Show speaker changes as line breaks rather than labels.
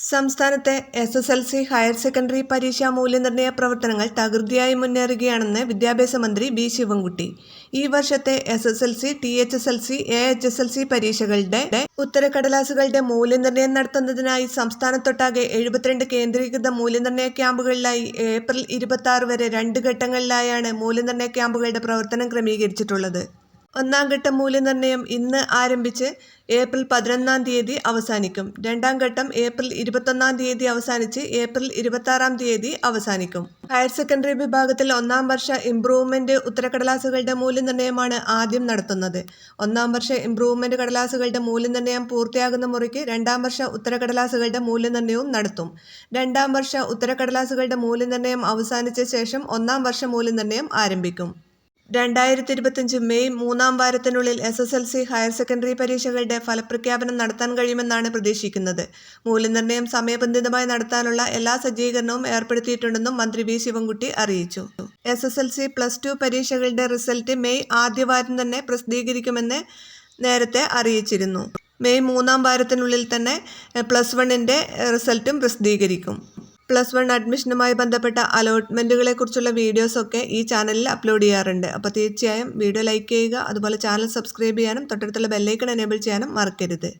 സംസ്ഥാനത്തെ S S L C higher secondary പരീക്ഷാ മൂല്യനിർണയ പ്രവർത്തനങ്ങൾ തകൃതിയായി മുന്നേറുകയാണെന്ന് വിദ്യാഭ്യാസ മന്ത്രി ബി ശിവൻകുട്ടി. ഈ വർഷത്തെ S S L C T H S L C A H S L C പരീക്ഷകളുടെ ഉത്തരക്കടലാസുകളുടെ മൂല്യനിർണയം നടത്തുന്നതിനായി സംസ്ഥാനത്തൊട്ടാകെ എഴുപത്തിരണ്ട് കേന്ദ്രീകൃത മൂല്യനിർണയ ക്യാമ്പുകളിലായി ഏപ്രിൽ ഇരുപത്തി വരെ രണ്ട് ഘട്ടങ്ങളിലായാണ് മൂല്യനിർണയ ക്യാമ്പുകളുടെ പ്രവർത്തനം ക്രമീകരിച്ചിട്ടുള്ളത്. ഒന്നാം ഘട്ട മൂല്യനിർണയം ഇന്ന് ആരംഭിച്ച് ഏപ്രിൽ പതിനൊന്നാം തീയതി അവസാനിക്കും. രണ്ടാം ഘട്ടം ഏപ്രിൽ ഇരുപത്തൊന്നാം തീയതി അവസാനിച്ച് ഏപ്രിൽ ഇരുപത്താറാം തീയതി അവസാനിക്കും. ഹയർ സെക്കൻഡറി വിഭാഗത്തിൽ ഒന്നാം വർഷ ഇംപ്രൂവ്മെന്റ് ഉത്തരക്കടലാസുകളുടെ മൂല്യനിർണയമാണ് ആദ്യം നടത്തുന്നത്. ഒന്നാം വർഷ ഇംപ്രൂവ്മെന്റ് കടലാസുകളുടെ മൂല്യനിർണയം പൂർത്തിയാകുന്ന മുറിക്ക് രണ്ടാം വർഷ ഉത്തരക്കടലാസുകളുടെ മൂല്യനിർണയവും നടത്തും. രണ്ടാം വർഷ ഉത്തരക്കടലാസുകളുടെ മൂല്യനിർണയം അവസാനിച്ച ശേഷം ഒന്നാം വർഷ മൂല്യനിർണയം ആരംഭിക്കും. രണ്ടായിരത്തി ഇരുപത്തിയഞ്ച് മെയ് മൂന്നാം വാരത്തിനുള്ളിൽ S S L C higher secondary പരീക്ഷകളുടെ ഫലപ്രഖ്യാപനം നടത്താൻ കഴിയുമെന്നാണ് പ്രതീക്ഷിക്കുന്നത്. മൂല്യനിർണയം സമയബന്ധിതമായി നടത്താനുള്ള എല്ലാ സജ്ജീകരണവും ഏർപ്പെടുത്തിയിട്ടുണ്ടെന്നും മന്ത്രി വി ശിവൻകുട്ടി അറിയിച്ചു. S S L C plus two പരീക്ഷകളുടെ റിസൾട്ട് മെയ് ആദ്യവാരം തന്നെ പ്രസിദ്ധീകരിക്കുമെന്ന് നേരത്തെ അറിയിച്ചിരുന്നു. മെയ് മൂന്നാം വാരത്തിനുള്ളിൽ തന്നെ പ്ലസ് വണ്ണിന്റെ റിസൾട്ടും പ്രസിദ്ധീകരിക്കും. പ്ലസ് വൺ അഡ്മിഷനുമായി ബന്ധപ്പെട്ട അലോട്ട്മെന്റുകളെക്കുറിച്ചുള്ള വീഡിയോസൊക്കെ ഈ ചാനലിൽ അപ്ലോഡ് ചെയ്യാറുണ്ട്. അപ്പോൾ തീർച്ചയായും വീഡിയോ ലൈക്ക് ചെയ്യുക അതുപോലെ ചാനൽ സബ്സ്ക്രൈബ് ചെയ്യാനും തൊട്ടടുത്തുള്ള ബെല്ലൈക്കൺ എനേബിൾ ചെയ്യാനും മറക്കരുത്.